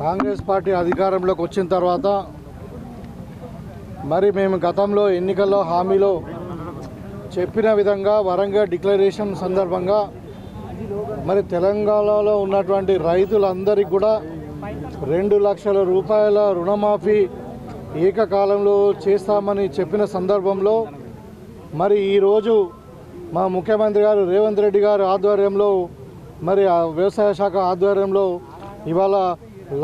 Congress party అధికారంలోకి వచ్చిన తర్వాత మరి మేము గతంలో ఎన్నికల్లో హామీలో చెప్పిన విధంగా వరంగల్ డిక్లరేషన్ సందర్భంగా మరి తెలంగాణలో ఉన్నటువంటి రైతులందరికీ కూడా రెండు లక్షల రూపాయల రుణమాఫీ ఏకకాలంలో చేస్తామని చెప్పిన సందర్భంలో మరి ఈరోజు మా ముఖ్యమంత్రి గారు రేవంత్ రెడ్డి గారు ఆధ్వర్యంలో మరి ఆ వ్యవసాయ శాఖ ఆధ్వర్యంలో ఇవాళ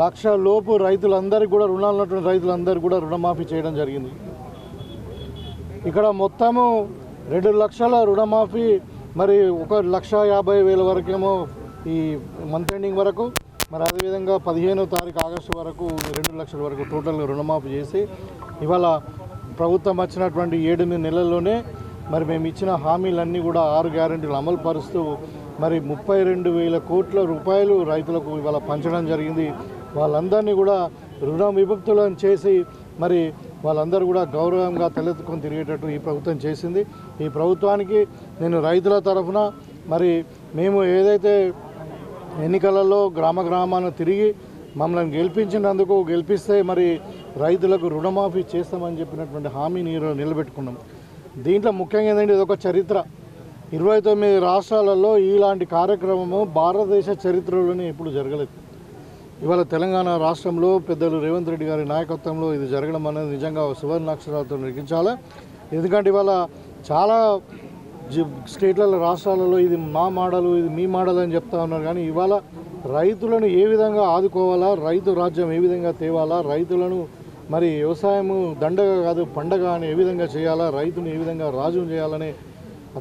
లక్ష లోపు రైతులందరికీ కూడా రుణాలు ఉన్నటువంటి రైతులందరికీ కూడా రుణమాఫీ చేయడం జరిగింది. ఇక్కడ మొత్తము రెండు లక్షల రుణమాఫీ మరి ఒక లక్ష యాభై వేల వరకేమో ఈ మంత్ ఎండింగ్ వరకు మరి అదేవిధంగా పదిహేనో తారీఖు ఆగస్టు వరకు రెండు లక్షల వరకు టోటల్గా రుణమాఫీ చేసి ఇవాళ ప్రభుత్వం వచ్చినటువంటి ఏడు నెలల్లోనే మరి మేము ఇచ్చిన హామీలన్నీ కూడా ఆరు గ్యారంటీలు అమలు పరుస్తూ మరి ముప్పై రెండు వేల కోట్ల రూపాయలు రైతులకు ఇవాళ పంచడం జరిగింది. వాళ్ళందరినీ కూడా రుణ విముక్తులను చేసి మరి వాళ్ళందరూ కూడా గౌరవంగా తలెత్తుకొని తిరిగేటట్టు ఈ ప్రభుత్వం చేసింది. ఈ ప్రభుత్వానికి నేను రైతుల తరఫున మరి మేము ఏదైతే ఎన్నికలలో గ్రామ గ్రామాలను తిరిగి మమ్మల్ని గెలిపించినందుకు గెలిపిస్తే మరి రైతులకు రుణమాఫీ చేస్తామని చెప్పినటువంటి హామీని ఈరోజు నిలబెట్టుకున్నాం. దీంట్లో ముఖ్యంగా ఏంటంటే ఇది ఒక చరిత్ర. ఇరవై తొమ్మిది రాష్ట్రాలలో ఇలాంటి కార్యక్రమము భారతదేశ చరిత్రలోనే ఎప్పుడు జరగలేదు. ఇవాళ తెలంగాణ రాష్ట్రంలో పెద్దలు రేవంత్ రెడ్డి గారి నాయకత్వంలో ఇది జరగడం అనేది నిజంగా సువర్ణాక్షరాలతో నిర్గించాలి ఎందుకంటే ఇవాళ చాలా స్టేట్లలో రాష్ట్రాలలో ఇది మా మోడలు ఇది మీ మోడల్ అని చెప్తా ఉన్నారు. కానీ ఇవాళ రైతులను ఏ విధంగా ఆదుకోవాలా రైతు రాజ్యం ఏ విధంగా తేవాలా రైతులను మరి వ్యవసాయము దండగ కాదు పండగ అని ఏ విధంగా చేయాలా రైతును ఏ విధంగా రాజ్యం చేయాలనే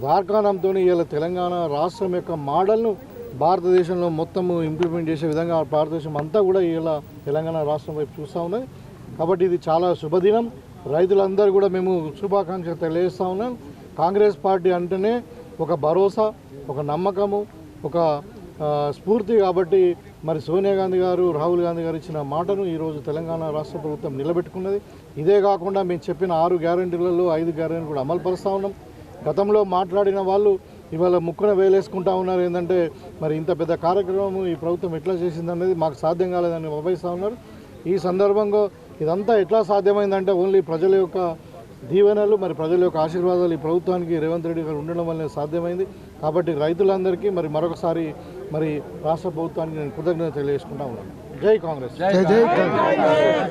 దార్కాణంతో ఇవాళ తెలంగాణ రాష్ట్రం యొక్క మోడల్ను భారతదేశంలో మొత్తము ఇంప్లిమెంట్ చేసే విధంగా భారతదేశం అంతా కూడా ఇలా తెలంగాణ రాష్ట్రం వైపు చూస్తూ ఉన్నది కాబట్టి ఇది చాలా శుభదినం. రైతులందరూ కూడా మేము శుభాకాంక్షలు తెలియజేస్తూ ఉన్నాం. కాంగ్రెస్ పార్టీ అంటేనే ఒక భరోసా ఒక నమ్మకము ఒక స్ఫూర్తి కాబట్టి మరి సోనియా గాంధీ గారు రాహుల్ గాంధీ గారు ఇచ్చిన మాటను ఈరోజు తెలంగాణ రాష్ట్ర ప్రభుత్వం నిలబెట్టుకున్నది. ఇదే కాకుండా మేము చెప్పిన ఆరు గ్యారంటీలలో ఐదు గ్యారంటీ కూడా అమలు పరుస్తూ ఉన్నాం. గతంలో మాట్లాడిన వాళ్ళు ఇవాళ ముక్కున వేలేసుకుంటా ఉన్నారు ఏంటంటే మరి ఇంత పెద్ద కార్యక్రమం ఈ ప్రభుత్వం ఎట్లా చేసింది అనేది మాకు సాధ్యం కాలేదని భావిస్తూ ఉన్నారు. ఈ సందర్భంగా ఇదంతా ఎట్లా సాధ్యమైందంటే ఓన్లీ ప్రజల యొక్క దీవెనలు మరి ప్రజల యొక్క ఆశీర్వాదాలు ఈ ప్రభుత్వానికి రేవంత్ రెడ్డి గారు ఉండడం వల్లనే సాధ్యమైంది. కాబట్టి రైతులందరికీ మరి మరొకసారి మరి రాష్ట్ర ప్రభుత్వానికి నేను కృతజ్ఞత తెలియజేసుకుంటా ఉన్నాను. జై కాంగ్రెస్.